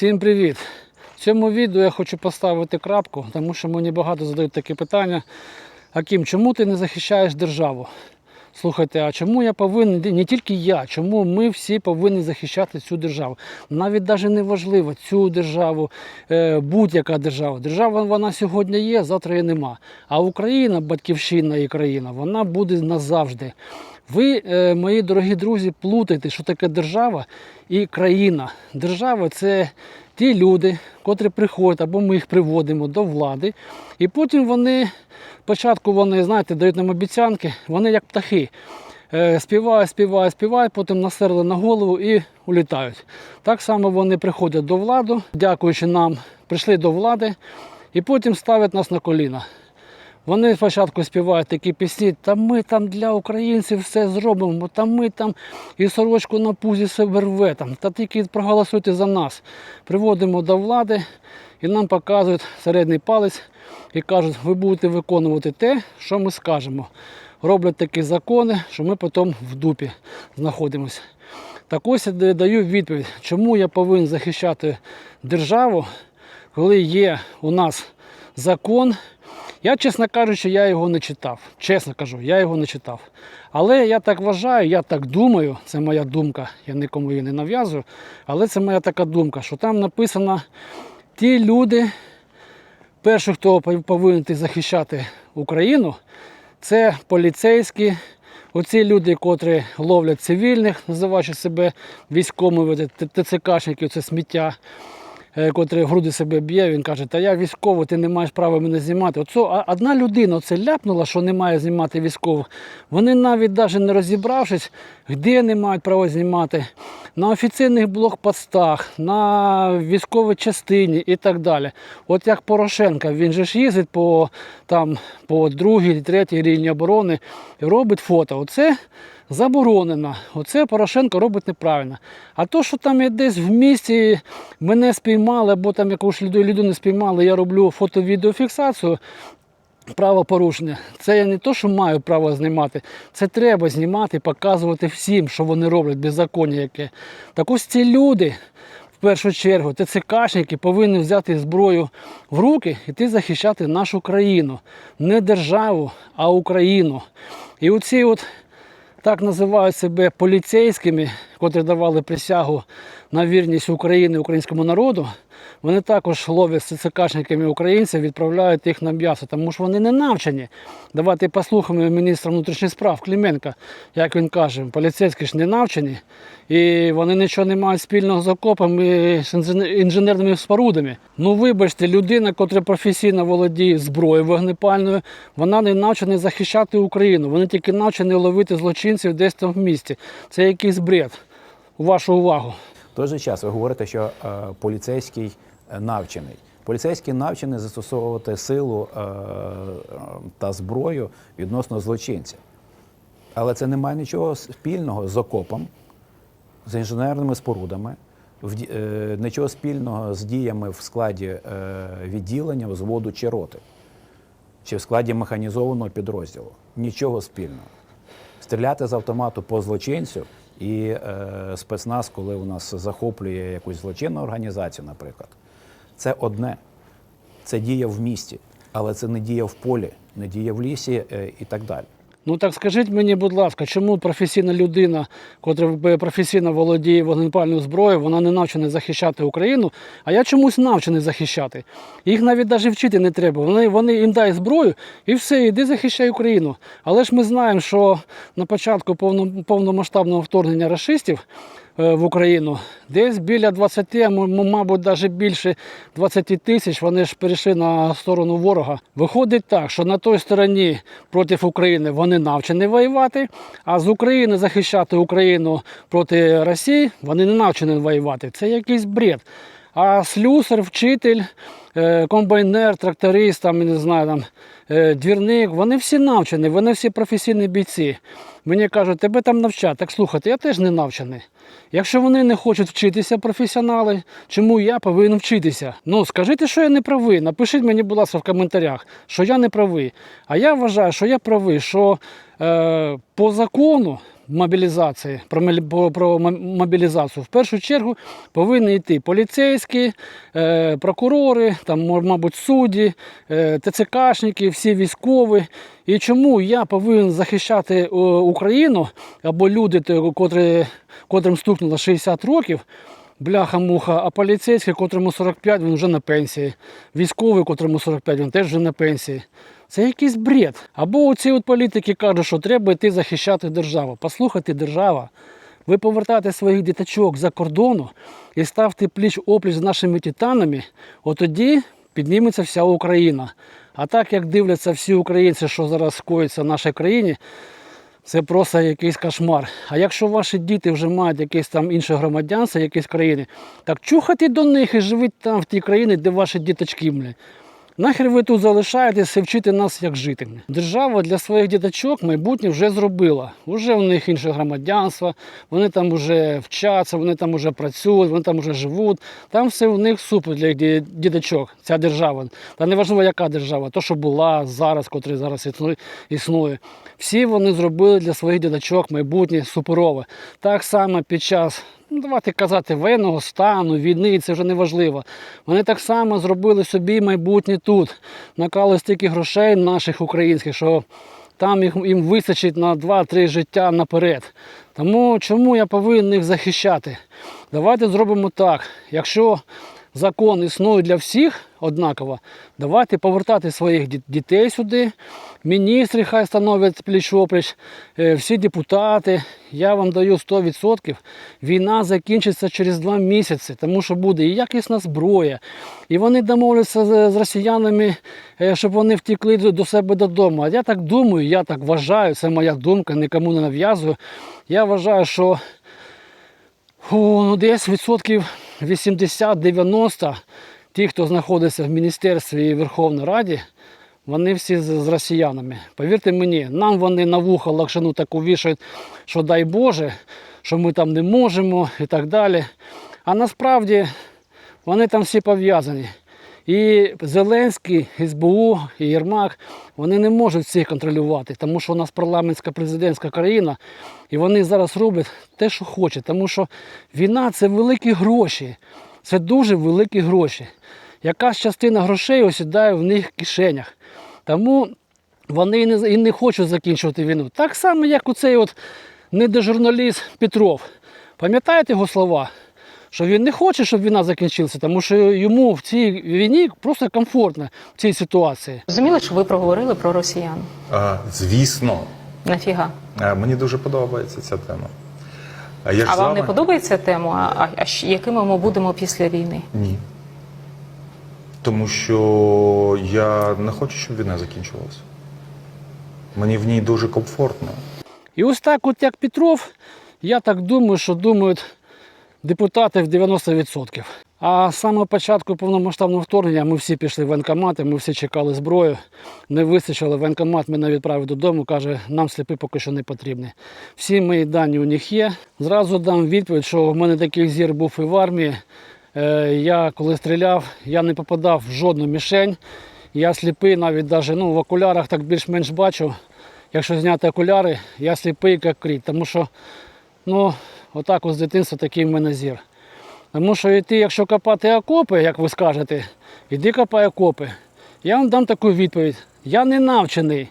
Всім привіт! В цьому відео я хочу поставити крапку, тому що мені багато задають такі питання. Аким, чому ти не захищаєш державу? Слухайте, а чому я повинен, не тільки я, чому ми всі повинні захищати цю державу? Навіть навіть не важливо цю державу, е, будь-яка держава. Держава вона сьогодні є, завтра її нема. А Україна, батьківщина і країна, вона буде назавжди. Ви, е, мої дорогі друзі, плутаєте, що таке держава і країна. Держава це ті люди, котрі приходять, або ми їх приводимо до влади, і потім вони, спочатку вони, знаєте, дають нам обіцянки, вони як птахи. Е, Співають, співають, співають, потім насерли на голову і улітають. Так само вони приходять до влади, дякуючи нам, прийшли до влади і потім ставлять нас на коліна. Вони спочатку співають такі пісні, та ми там для українців все зробимо, та ми там і сорочку на пузі себе рве, там, та тільки проголосуйте за нас. Приводимо до влади і нам показують середній палець і кажуть, ви будете виконувати те, що ми скажемо. Роблять такі закони, що ми потім в дупі знаходимося. Так ось я даю відповідь, чому я повинен захищати державу, коли є у нас закон. Я, чесно кажучи, я його не читав. Чесно кажу, я його не читав. Але я так вважаю, я так думаю, це моя думка, я нікому її не нав'язую, але це моя така думка, що там написано ті люди, перші, хто повинен захищати Україну, це поліцейські, оці люди, котрі ловлять цивільних, називаючи себе військовими, ТЦКшники, це сміття котрий груди себе б'є, він каже, та я військовий, ти не маєш права мене знімати. Оце одна людина це ляпнула, що не має знімати військових. Вони навіть навіть не розібравшись, де не мають права знімати, на офіційних блокпостах, на військовій частині і так далі. От як Порошенко, він же ж їздить по, там, по другій, третій рівні оборони і робить фото. Оце заборонено. Оце Порошенко робить неправильно. А то, що там десь в місті мене спіймали, або там якусь людину спіймали, я роблю фото-відеофіксацію. Правопорушення. Це я не то, що маю право знімати, це треба знімати, показувати всім, що вони роблять, беззаконня яке. Так ось ці люди, в першу чергу, ТЦКшники повинні взяти зброю в руки і йти захищати нашу країну. Не державу, а Україну. І оці от так називають себе поліцейськими, котрі давали присягу на вірність України українському народу. Вони також ловлять з ЦКшниками українців, відправляють їх на м'ясо, тому що вони не навчені. Давайте послухаємо міністра внутрішніх справ Клименка, як він каже, поліцейські ж не навчені, і вони нічого не мають спільного з окопами з інженерними спорудами. Ну вибачте, людина, котра професійно володіє зброєю вогнепальною, вона не навчена захищати Україну. Вони тільки навчені ловити злочинців десь там в місті. Це якийсь бред. Вашу увагу. Той же час ви говорите, що е, поліцейський е, навчений. Поліцейський навчений застосовувати силу е, та зброю відносно злочинців. Але це не має нічого спільного з окопом, з інженерними спорудами, нічого спільного з діями в складі відділення, взводу чи роти, чи в складі механізованого підрозділу. Нічого спільного. Стріляти з автомату по злочинцю і е, спецназ, коли у нас захоплює якусь злочинну організацію, наприклад, це одне. Це дія в місті, але це не дія в полі, не дія в лісі е, і так далі. Ну так скажіть мені, будь ласка, чому професійна людина, котра професійно володіє вогнепальною зброєю, вона не навчена захищати Україну, а я чомусь навчений захищати. Їх навіть навіть вчити не треба. Вони, вони їм дають зброю і все, іди захищай Україну. Але ж ми знаємо, що на початку повно, повномасштабного вторгнення расистів е, в Україну десь біля 20, мабуть, навіть більше 20 тисяч вони ж перейшли на сторону ворога. Виходить так, що на той стороні проти України вони навчені воювати, а з України захищати Україну проти Росії вони не навчені воювати. Це якийсь бред. А слюсар, вчитель, е, комбайнер, тракторист, там, не знаю, там, е, двірник, вони всі навчені, вони всі професійні бійці. Мені кажуть, тебе там навчать. Так слухайте, я теж не навчений. Якщо вони не хочуть вчитися, професіонали, чому я повинен вчитися? Ну скажіть, що я не правий. Напишіть мені, будь ласка, в коментарях, що я не правий. А я вважаю, що я правий, що е, по закону мобілізації, про, про, мобілізацію. В першу чергу повинні йти поліцейські, е, прокурори, там, мабуть, судді, е, ТЦКшники, всі військові. І чому я повинен захищати е, Україну або люди, котрим стукнуло 60 років, бляха-муха, а поліцейський, котрому 45, він вже на пенсії. Військовий, котрому 45, він теж вже на пенсії. Це якийсь бред. Або оці от політики кажуть, що треба йти захищати державу. Послухайте, держава. Ви повертаєте своїх діточок за кордону і ставте пліч опліч з нашими титанами, от тоді підніметься вся Україна. А так як дивляться всі українці, що зараз скоїться в нашій країні, це просто якийсь кошмар. А якщо ваші діти вже мають якесь там інше громадянство, якісь країни, так чухайте до них і живіть там в тій країні, де ваші діточки. Бля. Нахер ви тут залишаєтесь і вчите нас, як жити. Держава для своїх діточок майбутнє вже зробила. Уже у них інше громадянство, вони там вже вчаться, вони там вже працюють, вони там вже живуть. Там все у них супер для їх діточок, ця держава. Та не важливо, яка держава, то, що була зараз, котра зараз існує. Всі вони зробили для своїх діточок майбутнє суперове. Так само під час ну, давайте казати, воєнного стану, війни, це вже не важливо. Вони так само зробили собі майбутнє тут. Накали стільки грошей наших українських, що там їх, їм вистачить на 2-3 життя наперед. Тому чому я повинен їх захищати? Давайте зробимо так. Якщо закон існує для всіх однаково, давайте повертати своїх дітей сюди, міністри хай становлять пліч-опліч, е, всі депутати. Я вам даю 100%. Війна закінчиться через два місяці, тому що буде і якісна зброя, і вони домовляться з, росіянами, е, щоб вони втекли до себе додому. А я так думаю, я так вважаю, це моя думка, нікому не нав'язую. Я вважаю, що Фу, ну, десь відсотків 80-90 ті, хто знаходиться в міністерстві і Верховній Раді, вони всі з, росіянами. Повірте мені, нам вони на вухо лакшину таку вішають, що дай Боже, що ми там не можемо і так далі. А насправді вони там всі пов'язані. І Зеленський, СБУ і Єрмак вони не можуть всіх контролювати, тому що у нас парламентська президентська країна, і вони зараз роблять те, що хочуть. Тому що війна це великі гроші, це дуже великі гроші. Якась частина грошей осідає в них в кишенях. Тому вони і не, і не хочуть закінчувати війну. Так само, як у цей от недожурналіст Петров. Пам'ятаєте його слова? Що він не хоче, щоб війна закінчилася, тому що йому в цій війні просто комфортно в цій ситуації. Розуміли, що ви проговорили про росіян? А, звісно, Нафіга? А, мені дуже подобається ця тема. А, я А вам не подобається тема? А, а якими ми будемо після війни? Ні. Тому що я не хочу, щоб війна закінчилася. Мені в ній дуже комфортно. І ось так, от як Петров, я так думаю, що думають депутати в 90%. А з самого початку повномасштабного вторгнення ми всі пішли в воєнкомати, ми всі чекали зброю. Не вистачило воєнкомат, мене відправив додому, каже, нам сліпи поки що не потрібні. Всі мої дані у них є. Зразу дам відповідь, що в мене такий зір був і в армії. Е, Я коли стріляв, я не попадав в жодну мішень. Я сліпий, навіть навіть, ну, в окулярах так більш-менш бачу. Якщо зняти окуляри, я сліпий, як кріт. Тому що ну, отак от з дитинства такий в мене зір. Тому що йти, якщо копати окопи, як ви скажете, іди копай окопи. Я вам дам таку відповідь. Я не навчений.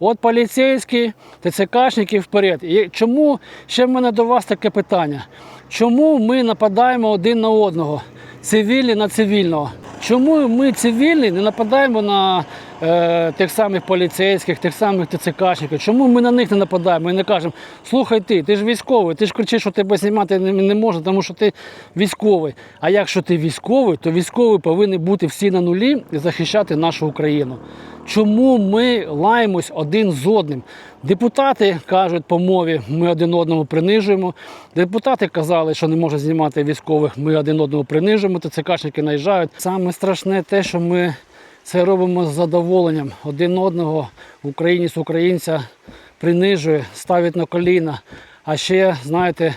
От поліцейські, ТЦКшники вперед. І чому ще в мене до вас таке питання? Чому ми нападаємо один на одного? Цивільний на цивільного? Чому ми цивільні не нападаємо на е, тих самих поліцейських, тих самих ТЦКшників? Чому ми на них не нападаємо і не кажемо, слухай ти, ти ж військовий, ти ж кричиш, що тебе знімати не, не можна, тому що ти військовий. А якщо ти військовий, то військові повинні бути всі на нулі і захищати нашу Україну. Чому ми лаємось один з одним? Депутати кажуть по мові, ми один одному принижуємо. Депутати казали, що не можуть знімати військових, ми один одного принижуємо, ТЦКшники наїжджають. Саме страшне те, що ми це робимо з задоволенням. Один одного українець українця принижує, ставить на коліна. А ще, знаєте,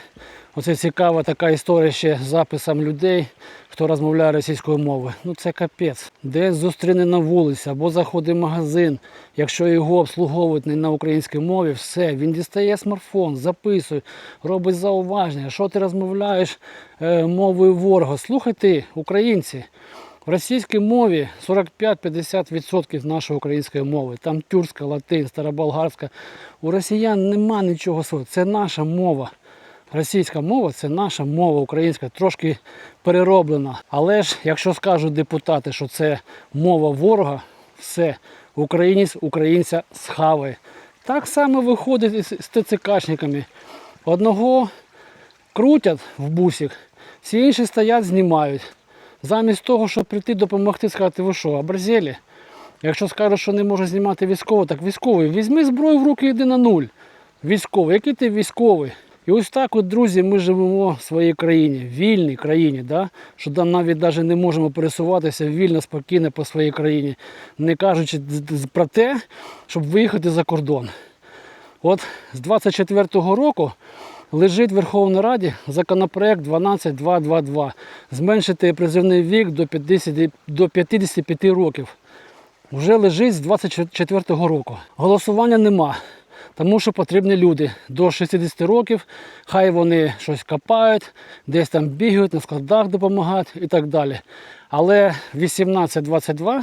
оце цікава така історія ще з записом людей. хто розмовляє російською мовою. Ну це капець. Десь зустріне на вулиці або заходить в магазин. Якщо його обслуговують не на українській мові, все, він дістає смартфон, записує, робить зауваження. Що ти розмовляєш е, мовою ворога? Слухайте, українці. В російській мові 45-50% нашої української мови. Там тюркська, латин, староболгарська. У росіян нема нічого свого. Це наша мова. Російська мова це наша мова українська, трошки перероблена. Але ж, якщо скажуть депутати, що це мова ворога, все, українець українця схаває. Так само виходить із ТЦКшниками. Одного крутять в бусик, всі інші стоять, знімають. Замість того, щоб прийти допомогти, сказати, ви що, образєлі? Якщо скажуть, що не може знімати військово, так військовий, візьми зброю в руки і йди на нуль. Військовий, який ти військовий? І ось так, от, друзі, ми живемо в своїй країні, вільній країні, да? що там навіть навіть не можемо пересуватися вільно, спокійно по своїй країні, не кажучи про те, щоб виїхати за кордон. От з 24-го року лежить в Верховній Раді законопроект 12222 зменшити призивний вік до 50, до 55 років. Вже лежить з 24-го року. Голосування нема, тому що потрібні люди до 60 років, хай вони щось копають, десь там бігають, на складах допомагають і так далі. Але 18-22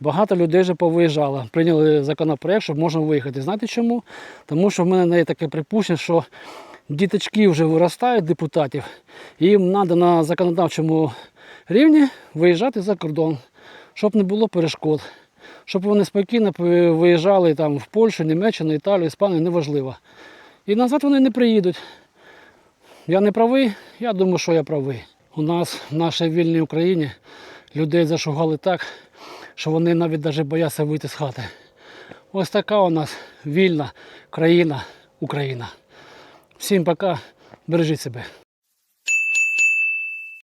багато людей вже повиїжджало. Прийняли законопроект, щоб можна виїхати. Знаєте чому? Тому що в мене є таке припущення, що діточки вже виростають депутатів, їм треба на законодавчому рівні виїжджати за кордон, щоб не було перешкод. Щоб вони спокійно виїжджали там в Польщу, Німеччину, Італію, Іспанію, неважливо. І назад вони не приїдуть. Я не правий, я думаю, що я правий. У нас в нашій вільній Україні людей зашугали так, що вони навіть навіть бояться вийти з хати. Ось така у нас вільна країна Україна. Всім пока, бережіть себе.